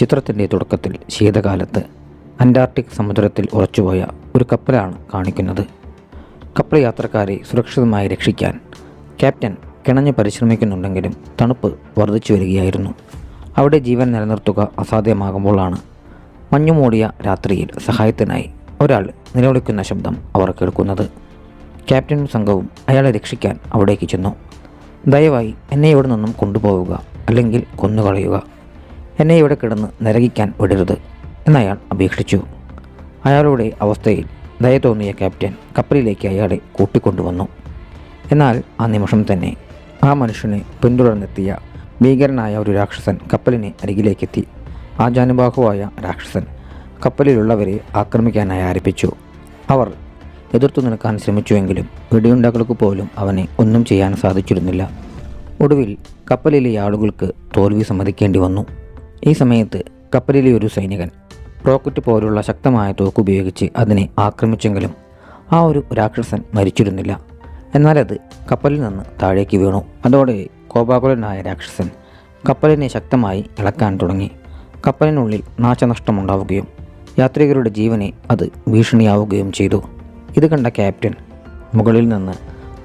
ചിത്രത്തിന്റെ തുടക്കത്തിൽ ശീതകാലത്ത് അന്റാർട്ടിക് സമുദ്രത്തിൽ ഉറച്ചുപോയ ഒരു കപ്പലാണ് കാണിക്കുന്നത്. കപ്പൽ യാത്രക്കാരെ സുരക്ഷിതമായി രക്ഷിക്കാൻ ക്യാപ്റ്റൻ കിണഞ്ഞ് പരിശ്രമിക്കുന്നുണ്ടെങ്കിലും തണുപ്പ് വർദ്ധിച്ചു വരികയായിരുന്നു. അവിടെ ജീവൻ നിലനിർത്തുക അസാധ്യമാകുമ്പോഴാണ് മഞ്ഞുമൂടിയ രാത്രിയിൽ സഹായത്തിനായി ഒരാൾ നിലവിളിക്കുന്ന ശബ്ദം അവർ കേൾക്കുന്നത്. ക്യാപ്റ്റനും സംഘവും അയാളെ രക്ഷിക്കാൻ അവിടേക്ക് ചെന്നു. ദയവായി എന്നെ ഇവിടെ നിന്നും കൊണ്ടുപോവുക അല്ലെങ്കിൽ കൊന്നുകളയുക. എന്നെ ഇവിടെ കിടന്ന് നിരകിക്കാൻ വിടരുത് എന്നയാൾ അപേക്ഷിച്ചു. അയാളുടെ അവസ്ഥയിൽ ദയ തോന്നിയ ക്യാപ്റ്റൻ കപ്പലിലേക്ക് അയാളെ കൂട്ടിക്കൊണ്ടുവന്നു. എന്നാൽ ആ നിമിഷം തന്നെ ആ മനുഷ്യനെ പിന്തുടർന്നെത്തിയ ഭീകരനായ ഒരു രാക്ഷസൻ കപ്പലിനെ അരികിലേക്കെത്തി. ജാനുബാഹുവായ രാക്ഷസൻ കപ്പലിലുള്ളവരെ ആക്രമിക്കാനായി ആരംഭിച്ചു. അവർ എതിർത്തു നിൽക്കാൻ ശ്രമിച്ചുവെങ്കിലും വെടിയുണ്ടകൾക്ക് പോലും അവനെ ഒന്നും ചെയ്യാൻ സാധിച്ചിരുന്നില്ല. ഒടുവിൽ കപ്പലിലെ ആളുകൾക്ക് തോൽവി സമ്മതിക്കേണ്ടി വന്നു. ഈ സമയത്ത് കപ്പലിലെ ഒരു സൈനികൻ റോക്കറ്റ് പോലുള്ള ശക്തമായ തോക്ക് ഉപയോഗിച്ച് അതിനെ ആക്രമിച്ചെങ്കിലും ആ ഒരു രാക്ഷസൻ മരിച്ചിരുന്നില്ല. എന്നാൽ അത് കപ്പലിൽ നിന്ന് താഴേക്ക് വീണു. അതോടെ കോപാകുലനായ രാക്ഷസൻ കപ്പലിനെ ശക്തമായി ഇളക്കാൻ തുടങ്ങി. കപ്പലിനുള്ളിൽ നാശനഷ്ടമുണ്ടാവുകയും യാത്രികരുടെ ജീവനെ അത് ഭീഷണിയാവുകയും ചെയ്തു. ഇത് കണ്ട ക്യാപ്റ്റൻ മുകളിൽ നിന്ന്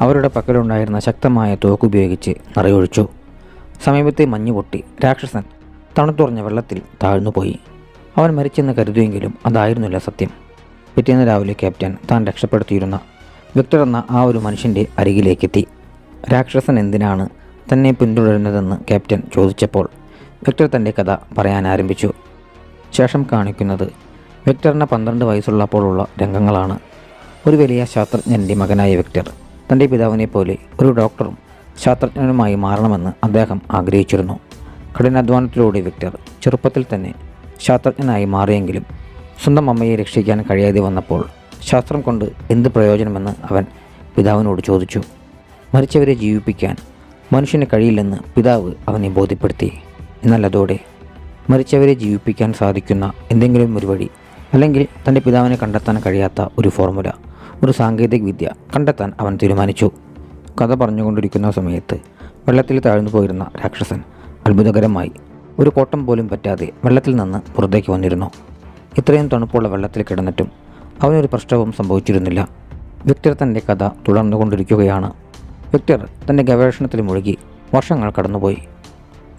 അവരുടെ പക്കലുണ്ടായിരുന്ന ശക്തമായ തോക്കുപയോഗിച്ച് നിറയൊഴിച്ചു സമീപത്തെ മഞ്ഞുപൊട്ടി രാക്ഷസൻ തണുത്തുറഞ്ഞ വെള്ളത്തിൽ താഴ്ന്നുപോയി. അവൻ മരിച്ചെന്ന് കരുതിയെങ്കിലും അതായിരുന്നില്ല സത്യം. പിറ്റേന്ന് രാവിലെ ക്യാപ്റ്റൻ താൻ രക്ഷപ്പെടുത്തിയിരുന്ന വിക്ടർ എന്ന ആ ഒരു മനുഷ്യന്റെ അരികിലേക്കെത്തി. രാക്ഷസൻ എന്തിനാണ് തന്നെ പിന്തുടരുന്നതെന്ന് ക്യാപ്റ്റൻ ചോദിച്ചപ്പോൾ വിക്ടർ തന്റെ കഥ പറയാൻ ആരംഭിച്ചു. ശേഷം കാണിക്കുന്നത് വിക്ടറിന് പന്ത്രണ്ട് വയസ്സുള്ളപ്പോഴുള്ള രംഗങ്ങളാണ്. ഒരു വലിയ ശാസ്ത്രജ്ഞന്റെ മകനായ വിക്ടർ തന്റെ പിതാവിനെ പോലെ ഒരു ഡോക്ടറും ശാസ്ത്രജ്ഞനുമായി മാറണമെന്ന് അദ്ദേഹം ആഗ്രഹിച്ചിരുന്നു. കഠിനാധ്വാനത്തിലൂടെ വിക്ടർ ചെറുപ്പത്തിൽ തന്നെ ശാസ്ത്രജ്ഞനായി മാറിയെങ്കിലും സ്വന്തം അമ്മയെ രക്ഷിക്കാൻ കഴിയാതെ വന്നപ്പോൾ ശാസ്ത്രം കൊണ്ട് എന്ത് പ്രയോജനമെന്ന് അവൻ പിതാവിനോട് ചോദിച്ചു. മരിച്ചവരെ ജീവിപ്പിക്കാൻ മനുഷ്യന് കഴിയില്ലെന്ന് പിതാവ് അവനെ ബോധ്യപ്പെടുത്തി. എന്നാൽ അതോടെ മരിച്ചവരെ ജീവിപ്പിക്കാൻ സാധിക്കുന്ന എന്തെങ്കിലും ഒരു വഴി അല്ലെങ്കിൽ തന്റെ പിതാവിനെ കണ്ടെത്താൻ കഴിയാത്ത ഒരു ഫോർമുല ഒരു സാങ്കേതിക വിദ്യ കണ്ടെത്താൻ അവൻ തീരുമാനിച്ചു. കഥ പറഞ്ഞുകൊണ്ടിരിക്കുന്ന സമയത്ത് വെള്ളത്തിൽ താഴ്ന്നു പോയിരുന്ന രാക്ഷസൻ അത്ഭുതകരമായി. ഒരു കോട്ടം പോലും പറ്റാതെ വെള്ളത്തിൽ നിന്ന് പുറത്തേക്ക് വന്നിരുന്നു. ഇത്രയും തണുപ്പുള്ള വെള്ളത്തിൽ കിടന്നിട്ടും അവനൊരു പ്രശ്നവും സംഭവിച്ചിരുന്നില്ല. വിക്ടർ തന്റെ കഥ തുടർന്നുകൊണ്ടിരിക്കുകയാണ്. വിക്ടർ തന്റെ ഗവേഷണത്തിൽ മുഴുകി വർഷങ്ങൾ കടന്നുപോയി.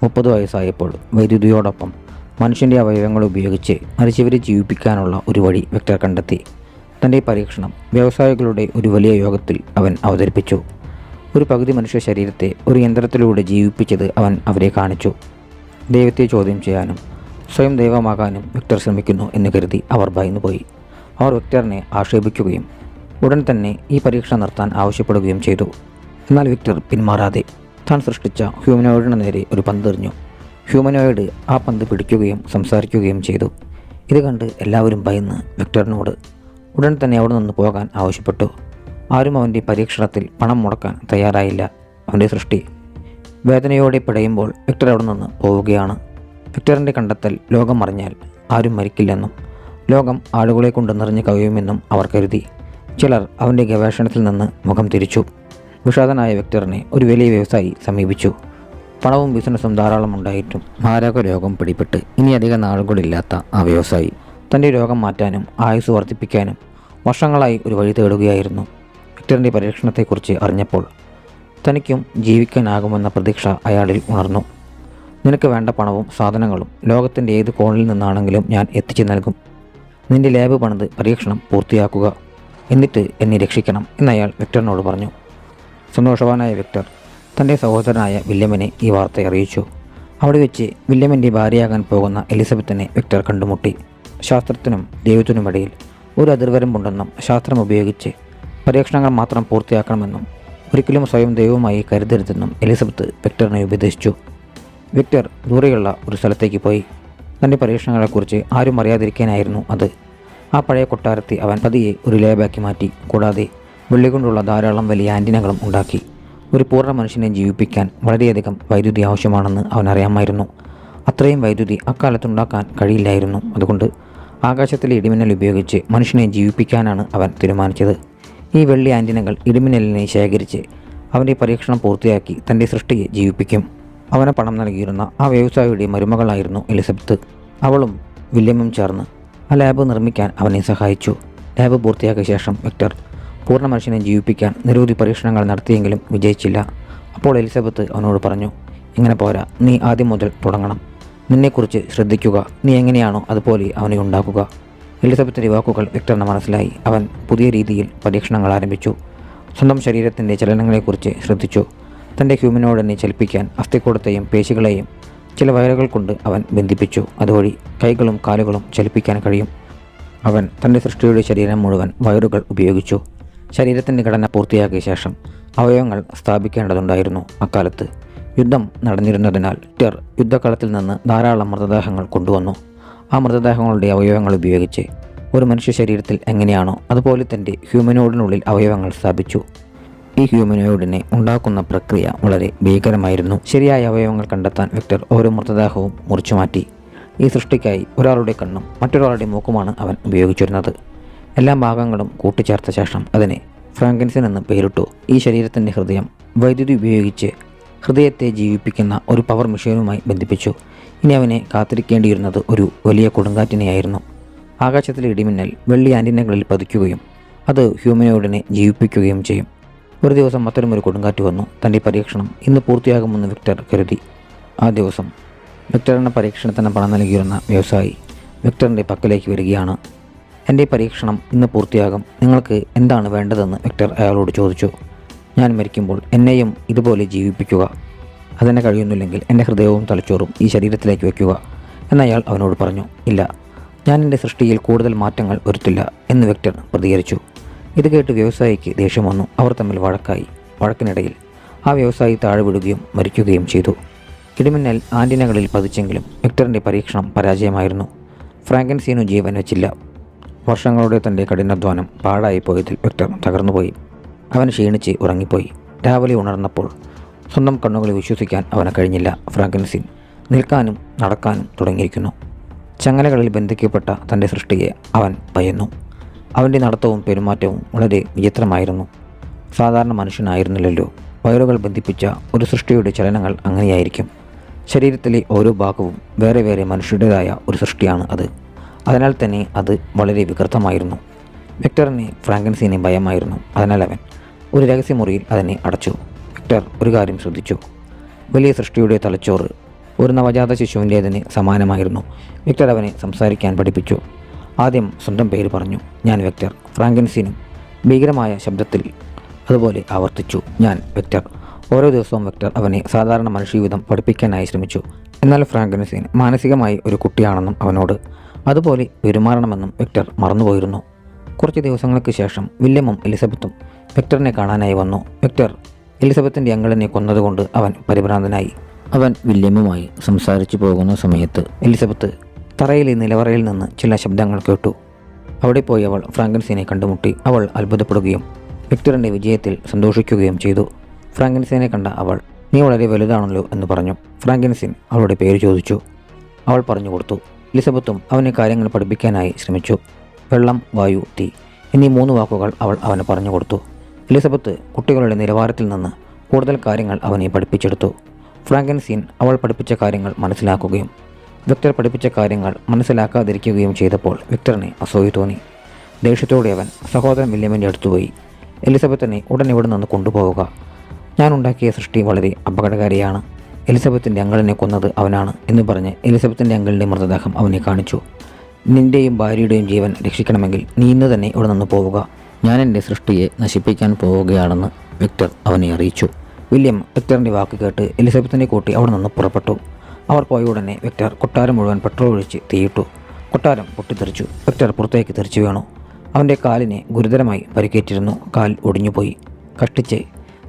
മുപ്പത് വയസ്സായപ്പോൾ വൈദ്യുതിയോടൊപ്പം മനുഷ്യന്റെ അവയവങ്ങൾ ഉപയോഗിച്ച് മരിച്ചവരെ ജീവിപ്പിക്കാനുള്ള ഒരു വഴി വിക്ടർ കണ്ടെത്തി. തന്റെ പരീക്ഷണം വ്യവസായികളുടെ ഒരു വലിയ യോഗത്തിൽ അവൻ അവതരിപ്പിച്ചു. ഒരു പകുതി മനുഷ്യ ശരീരത്തെ ഒരു യന്ത്രത്തിലൂടെ ജീവിപ്പിച്ചത് അവൻ അവരെ കാണിച്ചു. ദൈവത്തെ ചോദ്യം ചെയ്യാനും സ്വയം ദൈവമാകാനും വിക്ടർ ശ്രമിക്കുന്നു എന്ന് കരുതി അവർ ഭയന്നുപോയി. അവർ വിക്ടറിനെ ആക്ഷേപിക്കുകയും ഉടൻ തന്നെ ഈ പരീക്ഷ നിർത്താൻ ആവശ്യപ്പെടുകയും ചെയ്തു. എന്നാൽ വിക്ടർ പിന്മാറാതെ താൻ സൃഷ്ടിച്ച ഹ്യൂമനോയിഡിന് നേരെ ഒരു പന്തെറിഞ്ഞു ഹ്യൂമനോയിഡ് ആ പന്ത് പിടിക്കുകയും സംസാരിക്കുകയും ചെയ്തു. ഇത് കണ്ട് എല്ലാവരും ഭയന്ന് വിക്ടറിനോട് ഉടൻ തന്നെ അവിടെ നിന്ന് പോകാൻ ആവശ്യപ്പെട്ടു. ആരും അവന്റെ പരീക്ഷണത്തിൽ പണം മുടക്കാൻ തയ്യാറായില്ല. അവന്റെ സൃഷ്ടി വേദനയോടെ പിടയുമ്പോൾ വിക്ടർ അവിടെ നിന്ന് പോവുകയാണ്. വിക്ടറിന്റെ കണ്ടെത്തൽ ലോകം അറിഞ്ഞാൽ ആരും മരിക്കില്ലെന്നും ലോകം ആളുകളെ കൊണ്ട് നിറഞ്ഞു കവിയുമെന്നും അവർ കരുതി. ചിലർ അവന്റെ ഗവേഷണത്തിൽ നിന്ന് മുഖം തിരിച്ചു. വിഷാദനായ വിക്ടറിനെ ഒരു വലിയ വ്യവസായി സമീപിച്ചു. പണവും ബിസിനസ്സും ധാരാളം ഉണ്ടായിട്ടും മാരക രോഗം പിടിപെട്ട് ഇനി അധികം നാളുകളില്ലാത്ത ആ വ്യവസായി. തന്റെ രോഗം മാറ്റാനും ആയുസ് വർദ്ധിപ്പിക്കാനും വർഷങ്ങളായി ഒരു വഴി തേടുകയായിരുന്നു. വിക്ടറിന്റെ പരീക്ഷണത്തെക്കുറിച്ച് അറിഞ്ഞപ്പോൾ തനിക്കും ജീവിക്കാനാകുമെന്ന പ്രതീക്ഷ അയാളിൽ ഉണർന്നു. നിനക്ക് വേണ്ട പണവും സാധനങ്ങളും ലോകത്തിന്റെ ഏത് കോണിൽ നിന്നാണെങ്കിലും ഞാൻ എത്തിച്ചു നൽകും. നിന്റെ ലാബ് പണിത് പരീക്ഷണം പൂർത്തിയാക്കുക. എന്നിട്ട് എന്നെ രക്ഷിക്കണം എന്നയാൾ വിക്ടറിനോട് പറഞ്ഞു. സന്തോഷവാനായ വിക്ടർ തന്റെ സഹോദരനായ വില്യമിനെ ഈ വാർത്ത അറിയിച്ചു. അവിടെ വെച്ച് വില്യമിന്റെ ഭാര്യയാകാൻ പോകുന്ന എലിസബത്തിനെ വിക്ടർ കണ്ടുമുട്ടി. ശാസ്ത്രത്തിനും ദൈവത്തിനുമിടയിൽ ഒരു അതിർവരമ്പുണ്ടെന്നും ശാസ്ത്രം ഉപയോഗിച്ച് പരീക്ഷണങ്ങൾ മാത്രം പൂർത്തിയാക്കണമെന്നും ഒരിക്കലും സ്വയം ദൈവമായി കരുതരുതെന്നും എലിസബത്ത് വിക്ടറിനെ ഉപദേശിച്ചു. വിക്ടർ ദൂരെയുള്ള ഒരു സ്ഥലത്തേക്ക് പോയി. തന്റെ പരീക്ഷണങ്ങളെക്കുറിച്ച് ആരും അറിയാതിരിക്കാനായിരുന്നു അത്. ആ പഴയ കൊട്ടാരത്തെ അവൻ പതിയെ ഒരു ലേബാക്കി മാറ്റി കൂടാതെ വെള്ളി കൊണ്ടുള്ള ധാരാളം വലിയ ആന്റിനകളും ഉണ്ടാക്കി. ഒരു പൂർണ മനുഷ്യനെ ജീവിപ്പിക്കാൻ വളരെയധികം വൈദ്യുതി ആവശ്യമാണെന്ന് അവൻ അറിയാമായിരുന്നു. അത്രയും വൈദ്യുതി അക്കാലത്തുണ്ടാക്കാൻ കഴിയില്ലായിരുന്നു. അതുകൊണ്ട് ആകാശത്തിലെ ഇടിമിന്നൽ ഉപയോഗിച്ച് മനുഷ്യനെ ജീവിപ്പിക്കാനാണ് അവൻ തീരുമാനിച്ചത്. ഈ വെള്ളി ആന്റിനകൾ ഇടിമിനലിനെ ശേഖരിച്ച് അവന്റെ പരീക്ഷണം പൂർത്തിയാക്കി തന്റെ സൃഷ്ടിയെ ജീവിപ്പിക്കും. അവനെ പണം നൽകിയിരുന്ന ആ വ്യവസായിയുടെ മരുമകളായിരുന്നു എലിസബത്ത്. അവളും വില്യമും ചേർന്ന് ആ ലാബ് നിർമ്മിക്കാൻ അവനെ സഹായിച്ചു. ലാബ് പൂർത്തിയാക്കിയ ശേഷം വിക്ടർ പൂർണ മനുഷ്യനെ ജീവിപ്പിക്കാൻ നിരവധി പരീക്ഷണങ്ങൾ നടത്തിയെങ്കിലും വിജയിച്ചില്ല. അപ്പോൾ എലിസബത്ത് അവനോട് പറഞ്ഞു ഇങ്ങനെ പോരാ നീ ആദ്യം മുതൽ തുടങ്ങണം. നിന്നെക്കുറിച്ച് ശ്രദ്ധിക്കുക. നീ എങ്ങനെയാണോ അതുപോലെ അവനെ ഉണ്ടാക്കുക. എലിസബത്തിന്റെ വാക്കുകൾ വിക്ടറിന് മനസ്സിലായി. അവൻ പുതിയ രീതിയിൽ പരീക്ഷണങ്ങൾ ആരംഭിച്ചു. സ്വന്തം ശരീരത്തിന്റെ ചലനങ്ങളെക്കുറിച്ച് ശ്രദ്ധിച്ചു. തന്റെ ഹ്യൂമനോടിനെ ചലിപ്പിക്കാൻ അസ്ഥിക്കൂടത്തെയും പേശികളെയും ചില വയറുകൾ കൊണ്ട് അവൻ ബന്ധിപ്പിച്ചു. അതുവഴി കൈകളും കാലുകളും ചലിപ്പിക്കാൻ കഴിയും. അവൻ തന്റെ സൃഷ്ടിയുടെ ശരീരം മുഴുവൻ വയറുകൾ ഉപയോഗിച്ചു. ശരീരത്തിന്റെ ഘടന പൂർത്തിയാക്കിയ ശേഷം അവയവങ്ങൾ സ്ഥാപിക്കേണ്ടതുണ്ടായിരുന്നു അക്കാലത്ത്. യുദ്ധം നടന്നിരുന്നതിനാൽ ടെർ യുദ്ധക്കളത്തിൽ നിന്ന് ധാരാളം മൃതദേഹങ്ങൾ കൊണ്ടുവന്നു. ആ മൃതദേഹങ്ങളുടെ അവയവങ്ങൾ ഉപയോഗിച്ച് ഒരു മനുഷ്യ ശരീരത്തിൽ എങ്ങനെയാണോ അതുപോലെ തന്റെ ഹ്യൂമനോയിഡിനുള്ളിൽ അവയവങ്ങൾ സ്ഥാപിച്ചു. ഈ ഹ്യൂമനോയിഡിനെ ഉണ്ടാക്കുന്ന പ്രക്രിയ വളരെ ഭീകരമായിരുന്നു. ശരിയായ അവയവങ്ങൾ കണ്ടെത്താൻ വിക്ടർ ഓരോ മൃതദേഹവും മുറിച്ചു മാറ്റി. ഈ സൃഷ്ടിക്കായി ഒരാളുടെ കണ്ണും മറ്റൊരാളുടെ മൂക്കുമാണ് അവൻ ഉപയോഗിച്ചിരുന്നത്. എല്ലാ ഭാഗങ്ങളും കൂട്ടിച്ചേർത്ത ശേഷം അതിനെ ഫ്രാങ്കൻസിൻ എന്ന് പേരിട്ടു. ഈ ശരീരത്തിന്റെ ഹൃദയം വൈദ്യുതി ഉപയോഗിച്ച് ഹൃദയത്തെ ജീവിപ്പിക്കുന്ന ഒരു പവർ മെഷീനുമായി ബന്ധിപ്പിച്ചു. ഇനി അവനെ കാത്തിരിക്കേണ്ടിയിരുന്നത് ഒരു വലിയ കൊടുങ്കാറ്റിനെയായിരുന്നു. ആകാശത്തിലെ ഇടിമിന്നൽ വെള്ളി ആന്റിനകളിൽ പതിക്കുകയും അത് ഹ്യൂമനോയിഡിനെ ജീവിപ്പിക്കുകയും ചെയ്യും. ഒരു ദിവസം അത്തരമൊരു കൊടുങ്കാറ്റ് വന്നു. തന്റെ പരീക്ഷണം ഇന്ന് പൂർത്തിയാകുമെന്ന് വിക്ടർ കരുതി. ആ ദിവസം വിക്ടറിന്റെ പരീക്ഷണത്തിന് പണം നൽകിയിരുന്ന വ്യവസായി വിക്ടറിന്റെ പക്കലേക്ക് വരികയാണ്. എന്റെ പരീക്ഷണം ഇന്ന് പൂർത്തിയാകും. നിങ്ങൾക്ക് എന്താണ് വേണ്ടതെന്ന് വിക്ടർ അയാളോട് ചോദിച്ചു. ഞാൻ മരിക്കുമ്പോൾ എന്നെയും ഇതുപോലെ ജീവിപ്പിക്കുക. അതിനെ കഴിയുന്നില്ലെങ്കിൽ എന്റെ ഹൃദയവും തലച്ചോറും ഈ ശരീരത്തിലേക്ക് വയ്ക്കുക എന്നയാൾ അവനോട് പറഞ്ഞു. ഇല്ല ഞാൻ എന്റെ സൃഷ്ടിയിൽ കൂടുതൽ മാറ്റങ്ങൾ വരുത്തില്ല എന്ന് വ്യക്തർ പ്രതികരിച്ചു. ഇത് കേട്ട് വ്യവസായിക്ക് ദേഷ്യം വന്നു. അവർ തമ്മിൽ വഴക്കായി. വഴക്കിനിടയിൽ ആ വ്യവസായി താഴെ വിടുകയും മരിക്കുകയും ചെയ്തു. ഇടിമിന്നൽ ആന്റിനകളിൽ പതിച്ചെങ്കിലും വിക്ടറിന്റെ പരീക്ഷണം പരാജയമായിരുന്നു. ഫ്രാങ്കൻസീനു ജീവൻ വെച്ചില്ല. വർഷങ്ങളുടെ തന്റെ കഠിനാധ്വാനം പാഴായി പോയതിൽ വിക്ടർ തകർന്നുപോയി. അവൻ ക്ഷീണിച്ച് ഉറങ്ങിപ്പോയി. രാവിലെ ഉണർന്നപ്പോൾ സ്വന്തം കണ്ണുകളെ വിശ്വസിക്കാൻ അവന് കഴിഞ്ഞില്ല. ഫ്രാങ്കൻസിൻ നിൽക്കാനും നടക്കാനും തുടങ്ങിയിരിക്കുന്നു. ചങ്ങലകളിൽ ബന്ധിക്കപ്പെട്ട തന്റെ സൃഷ്ടിയെ അവൻ ഭയന്നു. അവന്റെ നടത്തവും പെരുമാറ്റവും വളരെ വിചിത്രമായിരുന്നു. സാധാരണ മനുഷ്യനായിരുന്നില്ലല്ലോ. വയറുകൾ ബന്ധിപ്പിച്ച ഒരു സൃഷ്ടിയുടെ ചലനങ്ങൾ അങ്ങനെയായിരിക്കും. ശരീരത്തിലെ ഓരോ ഭാഗവും വേറെ വേറെ മനുഷ്യരുടേതായ ഒരു സൃഷ്ടിയാണ് അത്. അതിനാൽ തന്നെ അത് വളരെ വികൃതമായിരുന്നു. വിക്ടറിനെ ഫ്രാങ്കൻസീനെ ഭയമായിരുന്നു. അതിനാൽ അവൻ ഒരു രഹസ്യമുറിയിൽ അതിനെ അടച്ചു. വിക്ടർ ഒരു കാര്യം ശ്രദ്ധിച്ചു. വലിയ സൃഷ്ടിയുടെ തലച്ചോറ് ഒരു നവജാത ശിശുവിന്റേതിന് സമാനമായിരുന്നു. വിക്ടർ അവനെ സംസാരിക്കാൻ പഠിപ്പിച്ചു. ആദ്യം സ്വന്തം പേര് പറഞ്ഞു ഞാൻ വെക്ടർ. ഫ്രാങ്കൻസിനും ഭീകരമായ ശബ്ദത്തിൽ അതുപോലെ ആവർത്തിച്ചു ഞാൻ വെക്ടർ. ഓരോ ദിവസവും വെക്ടർ അവനെ സാധാരണ മനുഷ്യവിധം പഠിപ്പിക്കാനായി ശ്രമിച്ചു. എന്നാൽ ഫ്രാങ്കൻസിൻ മാനസികമായി ഒരു കുട്ടിയാണെന്നും അവനോട് അതുപോലെ പെരുമാറണമെന്നും വെക്ടർ മറന്നുപോയിരുന്നു. കുറച്ച് ദിവസങ്ങൾക്ക് ശേഷം വില്യമും എലിസബത്തും വെക്ടറിനെ കാണാനായി വന്നു. വിക്ടർ എലിസബത്തിന്റെ അങ്ങളനെ കൊന്നതുകൊണ്ട് അവൻ പരിഭ്രാന്തനായി. അവൻ വില്യമുമായി സംസാരിച്ചു പോകുന്ന സമയത്ത് എലിസബത്ത് തറയിലെ നിലവറയിൽ നിന്ന് ചില ശബ്ദങ്ങൾ കേട്ടു. അവിടെ പോയി അവൾ ഫ്രാങ്കൻസീനെ കണ്ടുമുട്ടി അവൾ അത്ഭുതപ്പെടുകയും വിക്ടറിന്റെ വിജയത്തിൽ സന്തോഷിക്കുകയും ചെയ്തു. ഫ്രാങ്കൻസീനെ കണ്ട അവൾ നീ വളരെ വലുതാണല്ലോ എന്ന് പറഞ്ഞു. ഫ്രാങ്കൻസിൻ അവളുടെ പേര് ചോദിച്ചു. അവൾ പറഞ്ഞു കൊടുത്തു. എലിസബത്തും അവനെ കാര്യങ്ങൾ പഠിപ്പിക്കാനായി ശ്രമിച്ചു. വെള്ളം വായു തീ എന്നീ മൂന്ന് വാക്കുകൾ അവൾ അവന് പറഞ്ഞു കൊടുത്തു. എലിസബത്ത് കുട്ടികളുടെ നിലവാരത്തിൽ നിന്ന് കൂടുതൽ കാര്യങ്ങൾ അവനെ പഠിപ്പിച്ചെടുത്തു. ഫ്രാങ്കൻസീൻ അവൾ പഠിപ്പിച്ച കാര്യങ്ങൾ മനസ്സിലാക്കുകയും വിക്ടർ പഠിപ്പിച്ച കാര്യങ്ങൾ മനസ്സിലാക്കാതിരിക്കുകയും ചെയ്തപ്പോൾ വിക്ടറിനെ അസൂയ തോന്നി. ദേഷ്യത്തോടെ അവൻ സഹോദരൻ വില്യമിന്റെ അടുത്തുപോയി എലിസബത്തിനെ ഉടൻ ഇവിടെ നിന്ന് കൊണ്ടുപോവുക. ഞാനുണ്ടാക്കിയ സൃഷ്ടി വളരെ അപകടകാരിയാണ്. എലിസബത്തിന്റെ അങ്കളിനെ കൊന്നത് അവനാണ് എന്ന് പറഞ്ഞ് എലിസബത്തിന്റെ അങ്കളിന്റെ മൃതദേഹം അവനെ കാണിച്ചു. നിന്റെയും ഭാര്യയുടെയും ജീവൻ രക്ഷിക്കണമെങ്കിൽ നീ ഇന്ന് തന്നെ ഇവിടെ നിന്ന് പോവുക. ഞാൻ എന്റെ സൃഷ്ടിയെ നശിപ്പിക്കാൻ പോവുകയാണെന്ന് വിക്ടർ അവനെ അറിയിച്ചു. വില്യം വിക്ടറിന്റെ വാക്ക് കേട്ട് എലിസബത്തിനെ കൂട്ടി അവിടെ നിന്ന് പുറപ്പെട്ടു. അവർ പോയ ഉടനെ വിക്ടർ കൊട്ടാരം മുഴുവൻ പെട്രോൾ ഒഴിച്ച് തീയിട്ടു. കൊട്ടാരം പൊട്ടിത്തെറിച്ചു. വിക്ടർ പുറത്തേക്ക് തെറിച്ചു വീണു. അവന്റെ കാലിനെ ഗുരുതരമായി പരിക്കേറ്റിരുന്നു. കാൽ ഒടിഞ്ഞുപോയി. കഷ്ടിച്ച്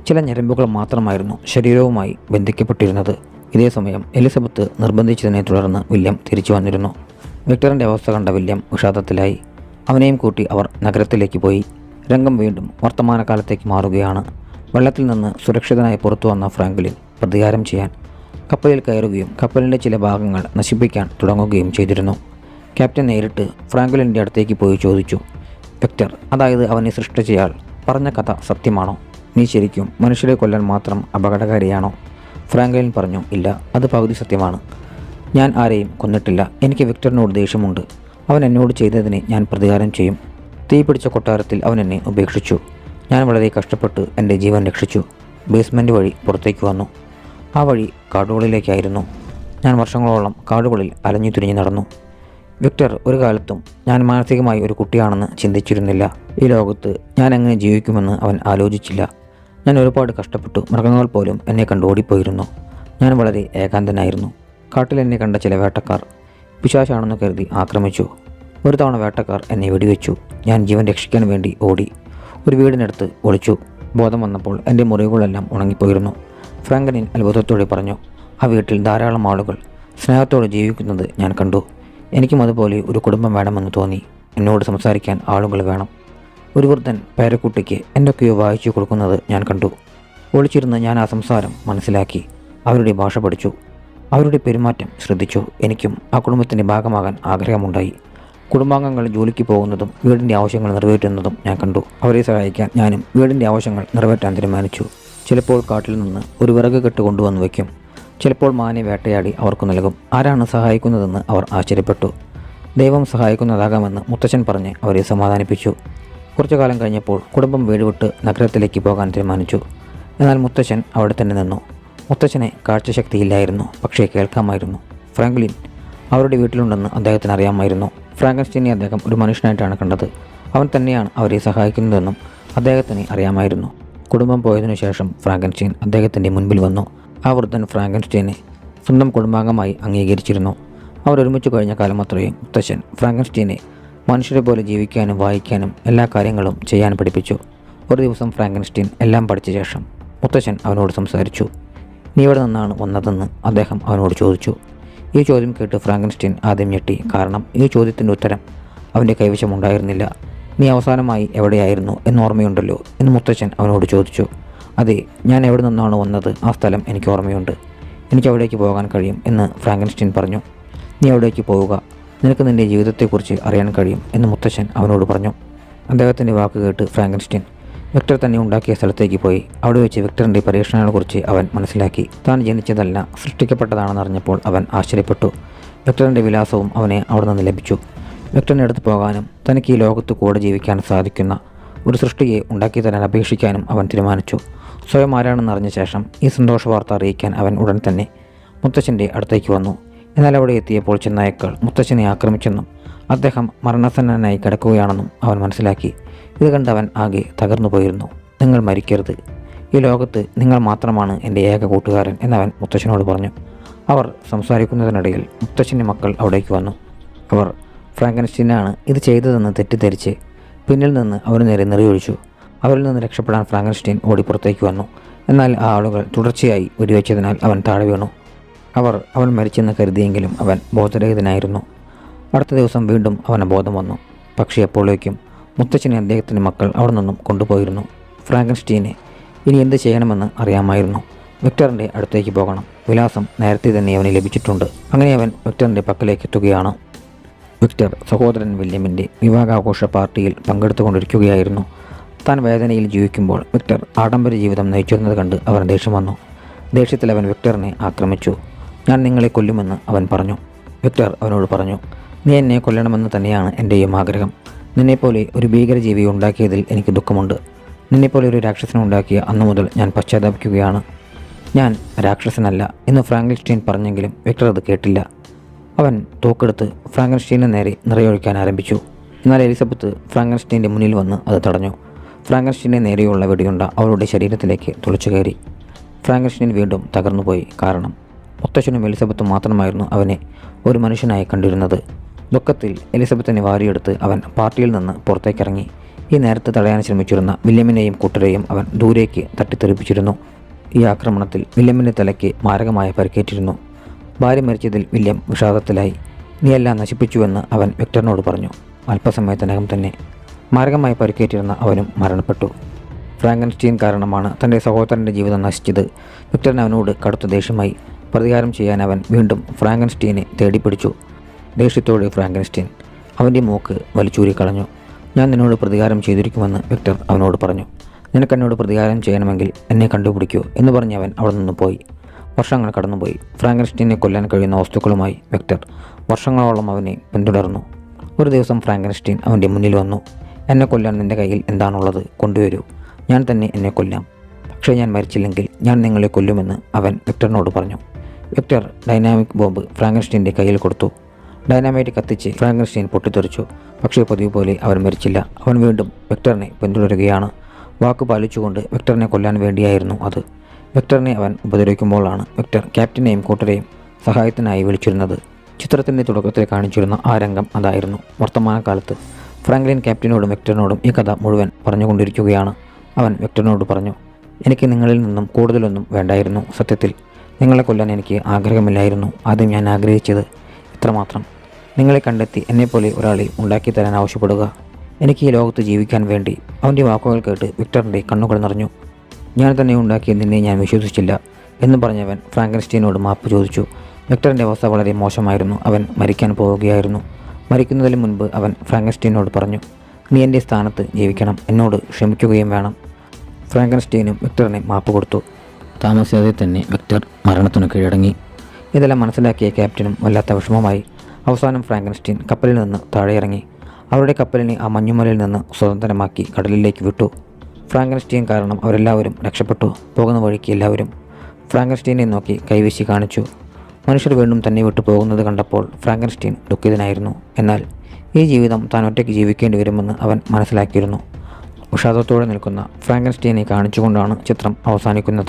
ചില ഞരമ്പുകൾ മാത്രമായിരുന്നു ശരീരവുമായി ബന്ധിക്കപ്പെട്ടിരുന്നത്. ഇതേസമയം എലിസബത്ത് നിർബന്ധിച്ചതിനെ തുടർന്ന് വില്യം തിരിച്ചു വന്നിരുന്നു. വിക്ടറിന്റെ അവസ്ഥ കണ്ട വില്യം വിഷാദത്തിലായി. അവനെയും കൂട്ടി അവർ നഗരത്തിലേക്ക് പോയി. രംഗം വീണ്ടും വർത്തമാനകാലത്തേക്ക് മാറുകയാണ്. വെള്ളത്തിൽ നിന്ന് സുരക്ഷിതനായി പുറത്തു വന്ന ഫ്രാങ്ക്ലിൻ പ്രതികാരം ചെയ്യാൻ കപ്പലിൽ കയറുകയും കപ്പലിന്റെ ചില ഭാഗങ്ങൾ നശിപ്പിക്കാൻ തുടങ്ങുകയും ചെയ്തിരുന്നു. ക്യാപ്റ്റൻ നേരിട്ട് ഫ്രാങ്ക്ലിന്റെ അടുത്തേക്ക് പോയി ചോദിച്ചു വെക്ടർ അതായത് അവനെ സൃഷ്ടിച്ചയാൾ പറഞ്ഞ കഥ സത്യമാണോ? നീ ശരിക്കും മനുഷ്യരെ കൊല്ലാൻ മാത്രം അപകടകാരിയാണോ? ഫ്രാങ്ക്ലിൻ പറഞ്ഞു ഇല്ല അത് പകുതി സത്യമാണ്. ഞാൻ ആരെയും കൊന്നിട്ടില്ല. എനിക്ക് വിക്ടറിനോട് ദേഷ്യമുണ്ട്. അവൻ എന്നോട് ചെയ്തതിനെ ഞാൻ പ്രതികാരം ചെയ്യും. തീ പിടിച്ച കൊട്ടാരത്തിൽ അവൻ എന്നെ ഉപേക്ഷിച്ചു. ഞാൻ വളരെ കഷ്ടപ്പെട്ട് എന്റെ ജീവൻ രക്ഷിച്ചു. ബേസ്മെന്റ് വഴി പുറത്തേക്ക് വന്നു. ആ വഴി കാടുകളിലേക്കായിരുന്നു. ഞാൻ വർഷങ്ങളോളം കാടുകളിൽ അലഞ്ഞു തിരിഞ്ഞു നടന്നു. വിക്ടർ ഒരു കാലത്തും ഞാൻ മാനസികമായി ഒരു കുട്ടിയാണെന്ന് ചിന്തിച്ചിരുന്നില്ല. ഈ ലോകത്ത് ഞാൻ എങ്ങനെ ജീവിക്കുമെന്ന് അവൻ ആലോചിച്ചില്ല. ഞാൻ ഒരുപാട് കഷ്ടപ്പെട്ടു. മൃഗങ്ങൾ പോലും എന്നെ കണ്ട് ഓടിപ്പോയിരുന്നു. ഞാൻ വളരെ ഏകാന്തനായിരുന്നു. കാട്ടിൽ എന്നെ കണ്ട ചില വേട്ടക്കാർ പിശാശാണെന്ന് കരുതി ആക്രമിച്ചു. ഒരു തവണ വേട്ടക്കാർ എന്നെ വെടിവെച്ചു. ഞാൻ ജീവൻ രക്ഷിക്കാൻ വേണ്ടി ഓടി. ഒരു വീടിനടുത്ത് ഒളിച്ചു. ബോധം വന്നപ്പോൾ എന്റെ മുറിവുകളെല്ലാം ഉണങ്ങിപ്പോയിരുന്നു. ഫ്രാങ്കനിൻ അത്ഭുതത്തോടെ പറഞ്ഞു ആ വീട്ടിൽ ധാരാളം ആളുകൾ. സ്നേഹത്തോടെ ജീവിക്കുന്നത് ഞാൻ കണ്ടു. എനിക്കും അതുപോലെ ഒരു കുടുംബം വേണമെന്ന് തോന്നി. എന്നോട് സംസാരിക്കാൻ ആളുകൾ വേണം. ഒരു വൃദ്ധൻ പേരക്കുട്ടിക്ക് എന്തൊക്കെയോ വായിച്ചു കൊടുക്കുന്നത് ഞാൻ കണ്ടു. ഒളിച്ചിരുന്ന് ഞാൻ ആ സംസാരം മനസ്സിലാക്കി. അവരുടെ ഭാഷ പഠിച്ചു. അവരുടെ പെരുമാറ്റം ശ്രദ്ധിച്ചു. എനിക്കും ആ കുടുംബത്തിന്റെ ഭാഗമാകാൻ ആഗ്രഹമുണ്ടായി. കുടുംബാംഗങ്ങൾ ജോലിക്ക് പോകുന്നതും വീടിന്റെ ആവശ്യങ്ങൾ നിറവേറ്റുന്നതും ഞാൻ കണ്ടു. അവരെ സഹായിക്കാൻ ഞാനും വീടിന്റെ ആവശ്യങ്ങൾ നിറവേറ്റാൻ തീരുമാനിച്ചു. ചിലപ്പോൾ കാട്ടിൽ നിന്ന് ഒരു വിറക് കെട്ട് കൊണ്ടുവന്ന് വയ്ക്കും. ചിലപ്പോൾ മാനെ വേട്ടയാടി അവർക്ക് നൽകും. ആരാണ് സഹായിക്കുന്നതെന്ന് അവർ ആശ്ചര്യപ്പെട്ടു. ദൈവം സഹായിക്കുന്നതാകാമെന്ന് മുത്തച്ഛൻ പറഞ്ഞ് അവരെ സമാധാനിപ്പിച്ചു. കുറച്ചു കാലം കഴിഞ്ഞപ്പോൾ കുടുംബം വീട് വിട്ട് നഗരത്തിലേക്ക് പോകാൻ തീരുമാനിച്ചു. എന്നാൽ മുത്തച്ഛൻ അവിടെ തന്നെ നിന്നു. മുത്തച്ഛനെ കാഴ്ചശക്തിയില്ലായിരുന്നു പക്ഷേ കേൾക്കാമായിരുന്നു. ഫ്രാങ്ക്ലിൻ അവരുടെ വീട്ടിലുണ്ടെന്ന് അദ്ദേഹത്തിന് അറിയാമായിരുന്നു. ഫ്രാങ്കൻസ്റ്റീനെ അദ്ദേഹം ഒരു മനുഷ്യനായിട്ടാണ് കണ്ടത്. അവൻ തന്നെയാണ് അവരെ സഹായിക്കുന്നതെന്നും അദ്ദേഹത്തിന് അറിയാമായിരുന്നു. കുടുംബം പോയതിനു ശേഷം ഫ്രാങ്കൻസ്റ്റീൻ അദ്ദേഹത്തിന്റെ മുൻപിൽ വന്നു. ആ വൃദ്ധൻ ഫ്രാങ്കൻസ്റ്റീനെ സ്വന്തം കുടുംബാംഗമായി അംഗീകരിച്ചിരുന്നു. അവർ ഒരുമിച്ച് കഴിഞ്ഞ കാലം അത്രയും മുത്തശ്ശൻ ഫ്രാങ്കൻസ്റ്റീനെ മനുഷ്യരെ പോലെ ജീവിക്കാനും വായിക്കാനും എല്ലാ കാര്യങ്ങളും ചെയ്യാൻ പഠിപ്പിച്ചു. ഒരു ദിവസം ഫ്രാങ്കൻസ്റ്റീൻ എല്ലാം പഠിച്ച ശേഷം മുത്തശ്ശൻ അവനോട് സംസാരിച്ചു. നീ ഇവിടെ നിന്നാണ് വന്നതെന്ന്? അദ്ദേഹം അവനോട് ചോദിച്ചു. ഈ ചോദ്യം കേട്ട് ഫ്രാങ്കൻസ്റ്റീൻ ആദ്യം ഞെട്ടി. കാരണം ഈ ചോദ്യത്തിന്റെ ഉത്തരം അവന്റെ കൈവശമുണ്ടായിരുന്നില്ല. നീ അവസാനമായി എവിടെയായിരുന്നു? എന്ന് ഓർമ്മയുണ്ടല്ലോ എന്ന് മുത്തച്ഛൻ അവനോട് ചോദിച്ചു. അതെ ഞാൻ എവിടെ നിന്നാണ് വന്നത്? ആ സ്ഥലം എനിക്ക് ഓർമ്മയുണ്ട്. എനിക്ക് അവിടേക്ക് പോകാൻ കഴിയും എന്ന് ഫ്രാങ്കൻസ്റ്റീൻ പറഞ്ഞു. നീ അവിടേക്ക് പോവുക. നിനക്ക് നിന്റെ ജീവിതത്തെക്കുറിച്ച് അറിയാൻ കഴിയും എന്ന് മുത്തച്ഛൻ അവനോട് പറഞ്ഞു. അദ്ദേഹത്തിന്റെ വാക്ക് കേട്ട് ഫ്രാങ്കൻസ്റ്റീൻ വിക്ടർ തന്നെ ഉണ്ടാക്കിയ സ്ഥലത്തേക്ക് പോയി. അവിടെ വെച്ച് വിക്ടറിന്റെ പരീക്ഷണങ്ങളെക്കുറിച്ച് അവൻ മനസ്സിലാക്കി. താൻ ജനിച്ചതല്ല സൃഷ്ടിക്കപ്പെട്ടതാണെന്ന് അറിഞ്ഞപ്പോൾ അവൻ ആശ്ചര്യപ്പെട്ടു. വിക്ടറിന്റെ വിലാസവും അവനെ അവിടെ നിന്ന് ലഭിച്ചു. വിക്ടറിന്റെ അടുത്ത് പോകാനും തനിക്ക് ഈ ലോകത്ത് കൂടെ ജീവിക്കാൻ സാധിക്കുന്ന ഒരു സൃഷ്ടിയെ ഉണ്ടാക്കി തരാൻ അപേക്ഷിക്കാനും അവൻ തീരുമാനിച്ചു. സ്വയം ആരാണെന്ന് അറിഞ്ഞ ശേഷം ഈ സന്തോഷ വാർത്ത അറിയിക്കാൻ അവൻ ഉടൻ തന്നെ മുത്തച്ഛന്റെ അടുത്തേക്ക് വന്നു. എന്നാൽ അവിടെ എത്തിയപ്പോൾ ചെന്നായക്കൾ മുത്തച്ഛനെ ആക്രമിച്ചെന്നും അദ്ദേഹം മരണസന്നനായി കിടക്കുകയാണെന്നും അവൻ മനസ്സിലാക്കി. ഇത് കണ്ടവൻ ആകെ തകർന്നു പോയിരുന്നു. നിങ്ങൾ മരിക്കരുത്. ഈ ലോകത്ത് നിങ്ങൾ മാത്രമാണ് എന്റെ ഏക കൂട്ടുകാരൻ എന്നവൻ മുത്തച്ഛനോട് പറഞ്ഞു. അവർ സംസാരിക്കുന്നതിനിടയിൽ മുത്തച്ഛന്റെ മക്കൾ അവിടേക്ക് വന്നു. അവർ ഫ്രാങ്കൻസ്റ്റീനാണ് ഇത് ചെയ്തതെന്ന് തെറ്റിദ്ധരിച്ച് പിന്നിൽ നിന്ന് അവന് നേരെ നിറയൊഴിച്ചു. അവരിൽ നിന്ന് രക്ഷപ്പെടാൻ ഫ്രാങ്കൻസ്റ്റീൻ ഓടിപ്പുറത്തേക്ക് വന്നു. എന്നാൽ ആ ആളുകൾ തുടർച്ചയായി വെടിവെച്ചതിനാൽ അവൻ താഴെ വീണു. അവർ അവൻ മരിച്ചെന്ന് കരുതിയെങ്കിലും അവൻ ബോധരഹിതനായിരുന്നു. അടുത്ത ദിവസം വീണ്ടും അവന് ബോധം വന്നു. പക്ഷേ എപ്പോഴേക്കും മുത്തച്ഛനെ അദ്ദേഹത്തിന്റെ മക്കൾ അവിടെ നിന്നും കൊണ്ടുപോയിരുന്നു. ഫ്രാങ്കൻസ്റ്റീനെ ഇനി എന്ത് ചെയ്യണമെന്ന് അറിയാമായിരുന്നു. വിക്ടറിന്റെ അടുത്തേക്ക് പോകണം. വിലാസം നേരത്തെ തന്നെ അവന് ലഭിച്ചിട്ടുണ്ട്. അങ്ങനെ അവൻ വിക്ടറിന്റെ പക്കലേക്ക് എത്തുകയാണ്. വിക്ടർ സഹോദരൻ വില്യമിന്റെ വിവാഹാഘോഷ പാർട്ടിയിൽ പങ്കെടുത്തുകൊണ്ടിരിക്കുകയായിരുന്നു. താൻ വേദനയിൽ ജീവിക്കുമ്പോൾ വിക്ടർ ആഡംബര ജീവിതം നയിച്ചിരുന്നത് കണ്ട് അവൻ ദേഷ്യം വന്നു. ദേഷ്യത്തിൽ അവൻ വിക്ടറിനെ ആക്രമിച്ചു. ഞാൻ നിങ്ങളെ കൊല്ലുമെന്ന് അവൻ പറഞ്ഞു വിക്ടർ അവനോട് പറഞ്ഞു. നീ എന്നെ കൊല്ലണമെന്ന് തന്നെയാണ് എന്റെയും ആഗ്രഹം. നിന്നെപ്പോലെ ഒരു ഭീകരജീവി ഉണ്ടാക്കിയതിൽ എനിക്ക് ദുഃഖമുണ്ട്. നിന്നെപ്പോലെ ഒരു രാക്ഷസനെ ഉണ്ടാക്കിയ അന്നു മുതൽ ഞാൻ പശ്ചാത്താപിക്കുകയാണ്. ഞാൻ രാക്ഷസനല്ല എന്ന് ഫ്രാങ്കൻസ്റ്റീൻ പറഞ്ഞെങ്കിലും വിക്ടർ അത് കേട്ടില്ല. അവൻ തോക്കെടുത്ത് ഫ്രാങ്കൻസ്റ്റീനെ നേരെ നിറയൊഴിക്കാൻ ആരംഭിച്ചു. എന്നാൽ എലിസബത്ത് ഫ്രാങ്കൻസ്റ്റീന്റെ മുന്നിൽ വന്ന് അത് തടഞ്ഞു. ഫ്രാങ്കൻസ്റ്റീന്റെ നേരെയുള്ള വെടിയുണ്ട അവളുടെ ശരീരത്തിലേക്ക് തുളച്ചു കയറി. ഫ്രാങ്കൻസ്റ്റീൻ വീണ്ടും തകർന്നുപോയി. കാരണം മുത്തശ്ശനും എലിസബത്തും മാത്രമായിരുന്നു അവനെ ഒരു മനുഷ്യനായി കണ്ടിരുന്നത്. ദുഃഖത്തിൽ എലിസബത്തിനെ വാരിയെടുത്ത് അവൻ പാർട്ടിയിൽ നിന്ന് പുറത്തേക്കിറങ്ങി. ഈ നേരത്തെ തടയാൻ ശ്രമിച്ചിരുന്ന വില്യമിനെയും കൂട്ടരെയും അവൻ ദൂരേക്ക് തട്ടിത്തെറിപ്പിച്ചിരുന്നു. ഈ ആക്രമണത്തിൽ വില്യമിന്റെ തലയ്ക്ക് മാരകമായ പരിക്കേറ്റിരുന്നു. ഭാര്യ മരിച്ചതിൽ വില്യം വിഷാദത്തിലായി. നീയെല്ലാം നശിപ്പിച്ചുവെന്ന് അവൻ വിക്ടറിനോട് പറഞ്ഞു. അല്പസമയത്തിനകം തന്നെ മാരകമായി പരിക്കേറ്റിരുന്ന അവനും മരണപ്പെട്ടു. ഫ്രാങ്കൻസ്റ്റീൻ കാരണമാണ് തന്റെ സഹോദരന്റെ ജീവിതം നശിച്ചത്. വിക്ടറിന് അവനോട് കടുത്ത ദേഷ്യമായി. പ്രതികാരം ചെയ്യാൻ അവൻ വീണ്ടും ഫ്രാങ്കൻസ്റ്റീനെ തേടിപ്പിടിച്ചു. ദേഷ്യത്തോടെ ഫ്രാങ്കൻസ്റ്റീൻ അവന്റെ മൂക്ക് വലിച്ചൂരിക്കളഞ്ഞു. ഞാൻ നിന്നോട് പ്രതികാരം ചെയ്തിരിക്കുമെന്ന് വിക്ടർ അവനോട് പറഞ്ഞു. നിനക്ക് എന്നോട് പ്രതികാരം ചെയ്യണമെങ്കിൽ എന്നെ കണ്ടുപിടിക്കൂ എന്ന് പറഞ്ഞ് അവൻ അവിടെ നിന്ന് പോയി. വർഷങ്ങൾ കടന്നുപോയി. ഫ്രാങ്കൻസ്റ്റീനെ കൊല്ലാൻ കഴിയുന്ന വസ്തുക്കളുമായി വിക്ടർ വർഷങ്ങളോളം അവനെ പിന്തുടർന്നു. ഒരു ദിവസം ഫ്രാങ്കൻസ്റ്റീൻ അവന്റെ മുന്നിൽ വന്നു. എന്നെ കൊല്ലാൻ നിന്റെ കയ്യിൽ എന്താണുള്ളത് കൊണ്ടുവരൂ. ഞാൻ തന്നെ എന്നെ കൊല്ലാം. പക്ഷേ ഞാൻ മരിച്ചില്ലെങ്കിൽ ഞാൻ നിങ്ങളെ കൊല്ലുമെന്ന് അവൻ വിക്ടറിനോട് പറഞ്ഞു. വിക്ടർ ഡൈനാമിക് ബോംബ് ഫ്രാങ്കൻസ്റ്റീന്റെ കയ്യിൽ കൊടുത്തു. ഡൈനാമൈറ്റ് കത്തിച്ച് ഫ്രാങ്കൻസ്റ്റീൻ പൊട്ടിത്തെറിച്ചു. പക്ഷേ പതിവ് പോലെ അവൻ മരിച്ചില്ല. അവൻ വീണ്ടും വെക്ടറിനെ പിന്തുടരുകയാണ്. വാക്ക് പാലിച്ചുകൊണ്ട് വെക്ടറിനെ കൊല്ലാൻ വേണ്ടിയായിരുന്നു അത്. വെക്ടറിനെ അവൻ ഉപദ്രവിക്കുമ്പോഴാണ് വെക്ടർ ക്യാപ്റ്റനെയും കൂട്ടരെയും സഹായത്തിനായി വിളിച്ചിരുന്നത്. ചിത്രത്തിന്റെ തുടക്കത്തിൽ കാണിച്ചിരുന്ന ആ രംഗം അതായിരുന്നു. വർത്തമാനകാലത്ത് ഫ്രാങ്ക്ലിൻ ക്യാപ്റ്റനോടും വെക്ടറിനോടും ഈ കഥ മുഴുവൻ പറഞ്ഞുകൊണ്ടിരിക്കുകയാണ്. അവൻ വെക്ടറിനോട് പറഞ്ഞു എനിക്ക് നിങ്ങളിൽ നിന്നും കൂടുതലൊന്നും വേണ്ടായിരുന്നു സത്യത്തിൽ. നിങ്ങളെ കൊല്ലാൻ എനിക്ക് ആഗ്രഹമില്ലായിരുന്നു. ആദ്യം ഞാൻ ആഗ്രഹിച്ചത് ഇത്രമാത്രം. നിങ്ങളെ കണ്ടെത്തി എന്നെപ്പോലെ ഒരാളെ ഉണ്ടാക്കി തരാൻ ആവശ്യപ്പെടുക. എനിക്ക് ഈ ലോകത്ത് ജീവിക്കാൻ വേണ്ടി അവന്റെ വാക്കുകൾ കേട്ട് വിക്ടറിന്റെ കണ്ണുകൾ നിറഞ്ഞു. ഞാൻ തന്നെ ഉണ്ടാക്കിയ നിന്നെ ഞാൻ വിശ്വസിച്ചില്ല എന്ന് പറഞ്ഞവൻ ഫ്രാങ്കൻസ്റ്റീനോട് മാപ്പ് ചോദിച്ചു. വിക്ടറിന്റെ അവസ്ഥ വളരെ മോശമായിരുന്നു. അവൻ മരിക്കാൻ പോവുകയായിരുന്നു. മരിക്കുന്നതിന് മുൻപ് അവൻ ഫ്രാങ്കൻസ്റ്റീനോട് പറഞ്ഞു നീ എന്റെ സ്ഥാനത്ത് ജീവിക്കണം. എന്നോട് ക്ഷമിക്കുകയും വേണം. ഫ്രാങ്കൻസ്റ്റീനും വിക്ടറിനെ മാപ്പ് കൊടുത്തു. താമസിയാതെ തന്നെ വിക്ടർ മരണത്തിനു കീഴടങ്ങി. ഇതെല്ലാം മനസ്സിലാക്കിയ ക്യാപ്റ്റനും വല്ലാത്ത വിഷമമായി. അവസാനം ഫ്രാങ്കൻസ്റ്റീൻ കപ്പലിൽ നിന്ന് താഴെ ഇറങ്ങി അവരുടെ കപ്പലിനെ ആ മഞ്ഞുമലയിൽ നിന്ന് സ്വതന്ത്രമാക്കി കടലിലേക്ക് വിട്ടു. ഫ്രാങ്കൻസ്റ്റീൻ കാരണം അവരെല്ലാവരും രക്ഷപ്പെട്ടു. പോകുന്ന വഴിക്ക് എല്ലാവരും ഫ്രാങ്കൻസ്റ്റീനെ നോക്കി കൈവീശി കാണിച്ചു. മനുഷ്യർ വീണ്ടും തന്നെ വിട്ടു പോകുന്നത് കണ്ടപ്പോൾ ഫ്രാങ്കൻസ്റ്റീൻ ദുഃഖിതനായിരുന്നു. എന്നാൽ ഈ ജീവിതം താൻ ഒറ്റയ്ക്ക് ജീവിക്കേണ്ടി വരുമെന്ന് അവൻ മനസ്സിലാക്കിയിരുന്നു. ഉഷാദത്തോടെ നിൽക്കുന്ന ഫ്രാങ്കൻസ്റ്റീനെ കാണിച്ചുകൊണ്ടാണ് ചിത്രം അവസാനിക്കുന്നത്.